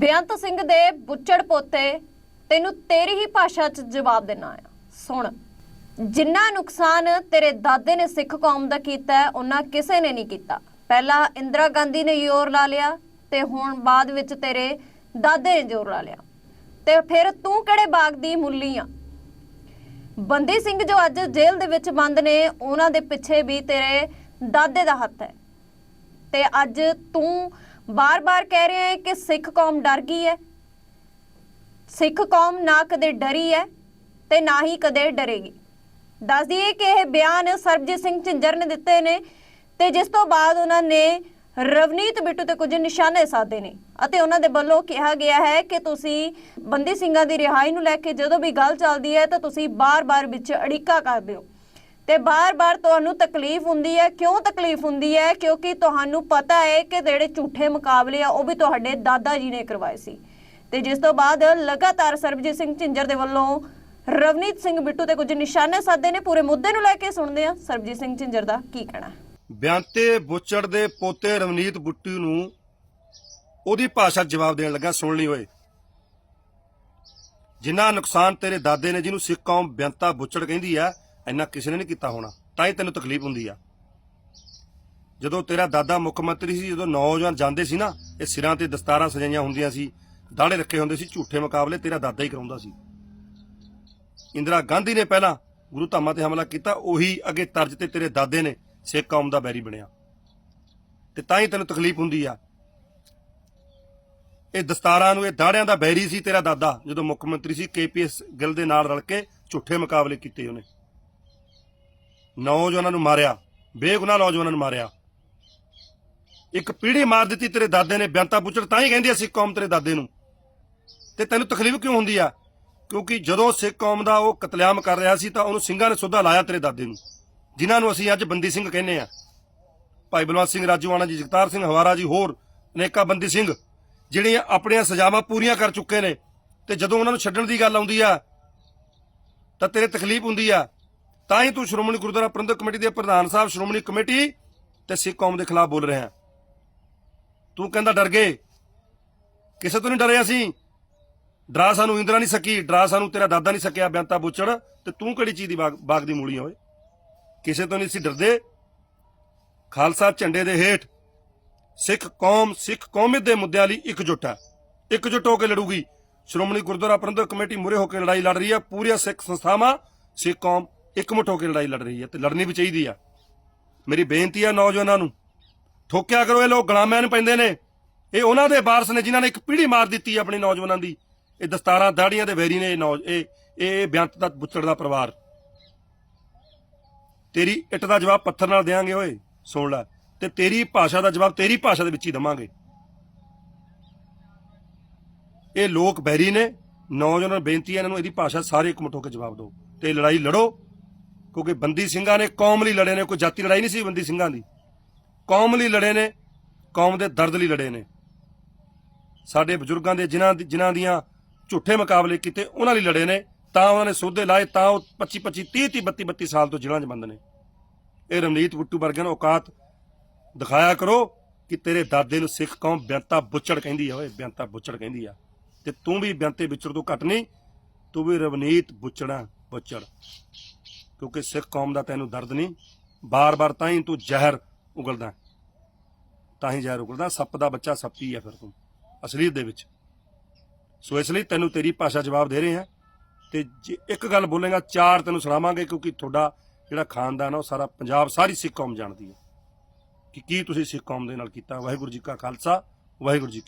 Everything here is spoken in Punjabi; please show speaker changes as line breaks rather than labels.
ਬੇਅੰਤ ਸਿੰਘ ਦੇ ਬੁੱਚੜ ਪੋਤੇ ਤੈਨੂੰ ਤੇਰੀ ਹੀ ਭਾਸ਼ਾ 'ਚ ਜਵਾਬ ਦੇਣਾ ਆ। ਸੁਣ, ਜਿੰਨਾ ਨੁਕਸਾਨ ਤੇਰੇ ਦਾਦੇ ਨੇ ਸਿੱਖ ਕੌਮ ਦਾ ਕੀਤਾ ਉਹਨਾਂ ਕਿਸੇ ਨੇ ਨਹੀਂ ਕੀਤਾ। ਪਹਿਲਾਂ ਇੰਦਰਾ ਗਾਂਧੀ ਨੇ ਜ਼ੋਰ ਲਾ ਲਿਆ ਤੇ ਹੁਣ ਬਾਅਦ ਵਿੱਚ ਤੇਰੇ ਦਾਦੇ ਨੇ ਜ਼ੋਰ ਲਾ ਲਿਆ। ਤੇ ਫਿਰ ਤੂੰ ਕਿਹੜੇ ਬਾਗ ਦੀ ਮੁੱਲੀ ਆ? ਬੰਦੀ ਸਿੰਘ ਜੋ ਅੱਜ ਜੇਲ੍ਹ ਦੇ ਵਿੱਚ ਬੰਦ ਨੇ, ਉਹਨਾਂ ਦੇ ਪਿੱਛੇ ਵੀ ਤੇਰੇ ਦਾਦੇ ਦਾ ਹੱਥ ਹੈ। ਤੇ ਅੱਜ ਤੂੰ ਬਾਰ-ਬਾਰ ਕਹਿ ਰਿਹਾ ਹੈ ਕਿ ਸਿੱਖ ਕੌਮ ਡਰ ਗਈ ਹੈ। ਸਿੱਖ ਕੌਮ ਨਾ ਕਦੇ ਡਰੀ ਹੈ ਤੇ ਨਾ ਹੀ ਕਦੇ ਡਰੇਗੀ। ਦੱਸ ਦਈਏ ਕਿ ਇਹ ਬਿਆਨ ਸਰਬਜੀਤ ਸਿੰਘ ਝਿੰਜਰ ਨੇ ਦਿੱਤੇ ਨੇ ਤੇ ਜਿਸ ਤੋਂ ਬਾਅਦ ਉਹਨਾਂ ਨੇ ਰਵਨੀਤ ਬਿੱਟੂ ਤੇ ਕੁਝ ਨਿਸ਼ਾਨੇ ਸਾਧੇ ਨੇ ਅਤੇ ਉਹਨਾਂ ਦੇ ਵੱਲੋਂ ਕਿਹਾ ਗਿਆ ਹੈ ਕਿ ਤੁਸੀਂ ਬੰਦੀ ਸਿੰਘਾਂ ਦੀ ਰਿਹਾਈ ਨੂੰ ਲੈ ਕੇ ਜਦੋਂ ਵੀ ਗੱਲ ਚੱਲਦੀ ਹੈ ਤਾਂ ਤੁਸੀਂ ਬਾਰ-ਬਾਰ ਵਿੱਚ ਅੜਿੱਕਾ ਕਰਦੇ ਹੋ। ਤੇ ਬਾਰ-ਬਾਰ ਤੁਹਾਨੂੰ ਤਕਲੀਫ ਹੁੰਦੀ ਹੈ। ਕਿਉਂ ਤਕਲੀਫ ਹੁੰਦੀ ਹੈ? ਕਿਉਂਕਿ ਤੁਹਾਨੂੰ ਪਤਾ ਹੈ ਕਿ ਜਿਹੜੇ ਝੂਠੇ ਮੁਕਾਬਲੇ ਆ, ਉਹ ਵੀ ਤੁਹਾਡੇ ਦਾਦਾ ਜੀ ਨੇ ਕਰਵਾਏ ਸੀ। ਤੇ ਜਿਸ ਤੋਂ ਬਾਅਦ ਲਗਾਤਾਰ ਸਰਬਜੀਤ ਸਿੰਘ ਝਿੰਜਰ ਦੇ ਵੱਲੋਂ ਰਵਨੀਤ ਸਿੰਘ ਬਿੱਟੂ ਤੇ ਕੁਝ ਨਿਸ਼ਾਨੇ ਸਾਧੇ ਨੇ, ਪੂਰੇ ਮੁੱਦੇ ਨੂੰ ਲੈ ਕੇ ਸੁਣਦੇ ਆ ਸਰਬਜੀਤ ਸਿੰਘ ਝਿੰਜਰ ਦਾ ਕੀ ਕਹਿਣਾ? ਹੈ
ਬੁੱਚੜ ਦੇ ਪੋਤੇ ਰਵਨੀਤ ਬੁੱਟੂ ਨੂੰ ਉਹਦੀ ਭਾਸ਼ਾ ਜਵਾਬ ਦੇਣ ਲੱਗਾ, ਸੁਣ ਲਈ ਹੋਏ ਜਿੰਨਾ ਨੁਕਸਾਨ ਤੇਰੇ ਦਾਦੇ ਨੇ, ਜਿਹਨੂੰ ਸਿੱਖ ਕੌਮ ਬਿਆੰਤਾ ਬੁੱਚੜ ਕਹਿੰਦੀ ਆ ਇੰਨਾ ਕਿਸੇ ਨੇ ਨਹੀਂ ਕੀਤਾ ਹੋਣਾ, ਤਾਂ ਹੀ ਤੈਨੂੰ ਤਕਲੀਫ ਹੁੰਦੀ ਆ। ਜਦੋਂ ਤੇਰਾ ਦਾਦਾ ਮੁੱਖ ਮੰਤਰੀ ਸੀ, ਜਦੋਂ ਨੌਜਵਾਨ ਜਾਂਦੇ ਸੀ ਨਾ, ਇਹ ਸਿਰਾਂ ਤੇ ਦਸਤਾਰਾਂ ਸਜਾਈਆਂ ਹੁੰਦੀਆਂ ਸੀ, ਦਾੜੇ ਰੱਖੇ ਹੁੰਦੇ ਸੀ, ਝੂਠੇ ਮੁਕਾਬਲੇ ਤੇਰਾ ਦਾਦਾ ਹੀ ਕਰਾਉਂਦਾ ਸੀ। ਇੰਦਰਾ ਗਾਂਧੀ ਨੇ ਪਹਿਲਾਂ ਗੁਰੂ ਧਾਮਾਂ ਤੇ ਹਮਲਾ ਕੀਤਾ, ਉਹੀ ਅੱਗੇ ਤਰਜ ਤੇ ਤੇਰੇ ਦਾਦੇ ਨੇ ਸਿੱਖ ਕੌਮ ਦਾ ਬੈਰੀ ਬਣਿਆ। ਤੇ ਤਾਂ ਹੀ ਤੈਨੂੰ ਤਕਲੀਫ ਹੁੰਦੀ ਆ। ਇਹ ਦਸਤਾਰਾਂ ਨੂੰ, ਇਹ ਦਾੜਿਆਂ ਦਾ ਬੈਰੀ ਸੀ ਤੇਰਾ ਦਾਦਾ, ਜਦੋਂ ਮੁੱਖ ਮੰਤਰੀ ਸੀ ਕੇਪੀਐਸ ਗਿੱਲ ਦੇ ਨਾਲ ਰਲ ਕੇ ਝੂਠੇ ਮੁਕਾਬਲੇ ਕੀਤੇ ਉਹਨੇ। ਨੌਜਵਾਨਾਂ ਨੂੰ ਮਾਰਿਆ, ਬੇਗੁਨਾਹ ਨੌਜਵਾਨਾਂ ਨੂੰ ਮਾਰਿਆ। ਇੱਕ ਪੀੜੀ ਮਾਰ ਦਿੱਤੀ ਤੇਰੇ ਦਾਦੇ ਨੇ, ਬਿਆੰਤਾ ਪੁੱਛੜ ਤਾਂ ਹੀ ਕਹਿੰਦੀ ਆ ਸਿੱਖ ਕੌਮ ਤੇਰੇ ਦਾਦੇ ਨੂੰ। ਤੇ ਤੈਨੂੰ ਤਕਲੀਫ ਕਿਉਂ ਹੁੰਦੀ ਆ? ਕਿਉਂਕਿ ਜਦੋਂ ਸਿੱਖ ਕੌਮ ਦਾ ਉਹ ਕਤਲੇਆਮ ਕਰ ਰਿਹਾ ਸੀ, ਤਾਂ ਉਹਨੂੰ ਸਿੰਘਾਂ ਨੇ ਸੁੱਧਾ ਲਾਇਆ ਤੇਰੇ ਦਾਦੇ ਨੂੰ, ਜਿਨ੍ਹਾਂ ਨੂੰ ਅਸੀਂ ਅੱਜ ਬੰਦੀ ਸਿੰਘ ਕਹਿੰਦੇ ਆ। ਭਾਈ ਬਲਵੰਤ ਸਿੰਘ ਰਾਜੂਆਣਾ ਜੀ, ਜਗਤਾਰ ਸਿੰਘ, ਹਵਾਰਾ ਜੀ, ਹੋਰ ਅਨੇਕਾ ਬੰਦੀ ਸਿੰਘ, ਜਿਹੜੀਆਂ ਆਪਣੀਆਂ ਸਜ਼ਾਵਾਂ ਪੂਰੀਆਂ ਕਰ ਚੁੱਕੇ ਨੇ। ਤੇ ਜਦੋਂ ਉਹਨਾਂ ਨੂੰ ਛੱਡਣ ਦੀ ਗੱਲ ਆਉਂਦੀ ਆ, ਤਾਂ ਤੇਰੇ ਤਕਲੀਫ ਹੁੰਦੀ ਆ। ਤਾਂ ਹੀ ਤੂੰ ਸ਼੍ਰੋਮਣੀ ਗੁਰਦੁਆਰਾ ਪ੍ਰਬੰਧਕ ਕਮੇਟੀ ਦੇ ਪ੍ਰਧਾਨ ਸਾਹਿਬ, ਸ਼੍ਰੋਮਣੀ ਕਮੇਟੀ ਤੇ ਸਿੱਖ ਕੌਮ ਦੇ ਖਿਲਾਫ ਬੋਲ ਰਿਹਾ। ਤੂੰ ਕਹਿੰਦਾ ਡਰ ਗਏ। ਕਿਸੇ ਤੋਂ ਨਹੀਂ ਡਰੇ ਅਸੀਂ ਡਰਾ ਸਾਨੂੰ ਇੰਦਰਾ ਨਹੀਂ ਸਕੀ, ਡਰਾ ਸਾਨੂੰ ਤੇਰਾ ਦਾਦਾ ਨਹੀਂ ਸਕਿਆ, ਬਿਆੰਤਾ ਬੁੱਚੜ। ਤੇ ਤੂੰ ਕਿਹੜੀ ਚੀਜ਼ ਦੀ ਬਾਗ ਬਾਗ ਦੀ ਮੂਲੀ ਆ ਓਏ? ਕਿਸੇ ਤੋਂ ਨਹੀਂ ਸੀ ਡਰਦੇ। ਖਾਲਸਾ ਝੰਡੇ ਦੇ ਹੇਠ ਸਿੱਖ ਕੌਮ, ਸਿੱਖ ਕੌਮੀਅਤ ਦੇ ਮੁੱਦਿਆਂ ਲਈ ਇਕਜੁੱਟ ਹੈ ਇਕਜੁੱਟ ਹੋ ਕੇ ਲੜੂਗੀ। ਸ਼੍ਰੋਮਣੀ ਗੁਰਦੁਆਰਾ ਪ੍ਰਬੰਧਕ ਕਮੇਟੀ ਮੂਰੇ ਹੋ ਕੇ ਲੜਾਈ ਲੜ ਰਹੀ ਹੈ ਪੂਰੀਆਂ ਸਿੱਖ ਸੰਸਥਾਵਾਂ, ਸਿੱਖ ਕੌਮ ਇਕਮੁੱਠ ਹੋ ਕੇ ਲੜਾਈ ਲੜ ਰਹੀ ਹੈ ਤੇ ਲੜਨੀ ਵੀ ਚਾਹੀਦੀ ਆ। ਮੇਰੀ ਬੇਨਤੀ ਆ ਨੌਜਵਾਨਾਂ ਨੂੰ, ਠੋਕਿਆ ਕਰੋ ਇਹ ਲੋਕ ਗੁਲਾਮਿਆਂ ਨੂੰ ਪੈਂਦੇ ਨੇ। ਇਹ ਉਹਨਾਂ ਦੇ ਵਾਰਸ ਨੇ ਜਿਨ੍ਹਾਂ ਨੇ ਇੱਕ ਪੀੜ੍ਹੀ ਮਾਰ ਦਿੱਤੀ ਹੈ ਆਪਣੀ ਨੌਜਵਾਨਾਂ ਦੀ। ਇਹ ਦਸਤਾਰਾਂ, ਦਾੜੀਆਂ ਦੇ ਵੈਰੀ ਨੇ ਇਹ ਇਹ ਇਹ ਬਿਆੰਤ ਦਾ, ਬੁੱਚੜ ਦਾ ਪਰਿਵਾਰ। ਤੇਰੀ ਇੱਟ ਦਾ ਜਵਾਬ ਪੱਥਰ ਨਾਲ ਦੇਾਂਗੇ ਓਏ, ਸੁਣ ਲੈ। ਤੇ ਤੇਰੀ ਭਾਸ਼ਾ ਦਾ ਜਵਾਬ ਤੇਰੀ ਭਾਸ਼ਾ ਦੇ ਵਿੱਚ ਹੀ ਦਵਾਂਗੇ। ਇਹ ਲੋਕ ਬੈਰੀ ਨੇ, ਨੌਜਵਾਨਾਂ ਨੂੰ ਬੇਨਤੀ ਹੈ ਇਹਨਾਂ ਨੂੰ ਇਹਦੀ ਭਾਸ਼ਾ ਸਾਰੇ ਇਕਮੁੱਠ ਹੋ ਕੇ ਜਵਾਬ ਦਿਓ। ਤੇ ਲੜਾਈ ਲੜੋ। ਕਿਉਂਕਿ ਬੰਦੀ ਸਿੰਘਾਂ ਨੇ ਕੌਮ ਲਈ ਲੜੇ ਨੇ, ਕੋਈ ਜਾਤੀ ਲੜਾਈ ਨਹੀਂ ਸੀ ਬੰਦੀ ਸਿੰਘਾਂ ਦੀ। ਕੌਮ ਲਈ ਲੜੇ ਨੇ, ਕੌਮ ਦੇ ਦਰਦ ਲਈ ਲੜੇ ਨੇ। ਸਾਡੇ ਬਜ਼ੁਰਗਾਂ ਦੇ ਜਿਨ੍ਹਾਂ ਜਿਨ੍ਹਾਂ ਦੀਆਂ ਝੂਠੇ ਮੁਕਾਬਲੇ ਕੀਤੇ, ਉਹਨਾਂ ਲਈ ਲੜੇ ਨੇ। ਤਾਂ ਉਹਨਾਂ ਨੇ ਸੋਧੇ ਲਾਏ, ਤਾਂ ਉਹ 25 25 30 30 32 32 ਸਾਲ ਤੋਂ ਜੇਲ੍ਹਾਂ 'ਚ ਬੰਦ ਨੇ। ਇਹ ਰਮਨੀਤ ਬੁੱਟੂ ਵਰਗਿਆਂ ਨੂੰ ਔਕਾਤ ਦਿਖਾਇਆ ਕਰੋ ਕਿ ਤੇਰੇ ਦਾਦੇ ਨੂੰ ਸਿੱਖ ਕੌਮ ਬਿਆੰਤਾ ਬੁੱਚੜ ਕਹਿੰਦੀ ਆ, ਓਏ ਬਿਆੰਤਾ ਬੁੱਚੜ ਕਹਿੰਦੀ ਆ। ਤੇ ਤੂੰ ਵੀ ਬਿਆੰਤੇ ਵਿਚੜ ਤੋਂ ਘੱਟ ਨਹੀਂ, ਤੂੰ ਵੀ ਰਵਨੀਤ ਬੁੱਚੜਾ ਬੁੱਚੜ। ਕਿਉਂਕਿ ਸਿੱਖ ਕੌਮ ਦਾ ਤੈਨੂੰ ਦਰਦ ਨਹੀਂ, ਬਾਰ-ਬਾਰ ਤਾਂ ਹੀ ਤੂੰ ਜ਼ਹਿਰ ਉਗਲਦਾ ਤਾਂ ਹੀ ਜ਼ਹਿਰ ਉਗਲਦਾ, ਸੱਪ ਦਾ ਬੱਚਾ ਸੱਪੀ ਆ ਫਿਰ ਤੂੰ ਅਸਲੀਅਤ ਦੇ ਵਿੱਚ। ਸੋ ਇਸ ਲਈ ਤੈਨੂੰ ਤੇਰੀ ਭਾਸ਼ਾ ਜਵਾਬ ਦੇ ਰਹੇ ਹਾਂ। ਤੇ ਜੇ ਇੱਕ ਗੱਲ ਬੋਲੇਗਾ, ਚਾਰ ਤੈਨੂੰ ਸੁਣਾਵਾਂਗੇ, ਕਿਉਂਕਿ ਤੁਹਾਡਾ ਜਿਹੜਾ ਖਾਨਦਾਨ ਆ, ਉਹ ਸਾਰਾ ਪੰਜਾਬ, ਸਾਰੀ ਸਿੱਖ ਕੌਮ ਜਾਣਦੀ ਹੈ। ਕਿ ਕੀ ਤੁਸੀਂ ਸਿੱਖ ਕੌਮ ਦੇ ਨਾਲ ਕੀਤਾ? ਵਾਹਿਗੁਰੂ ਜੀ ਕਾ ਖਾਲਸਾ, ਵਾਹਿਗੁਰੂ ਜੀ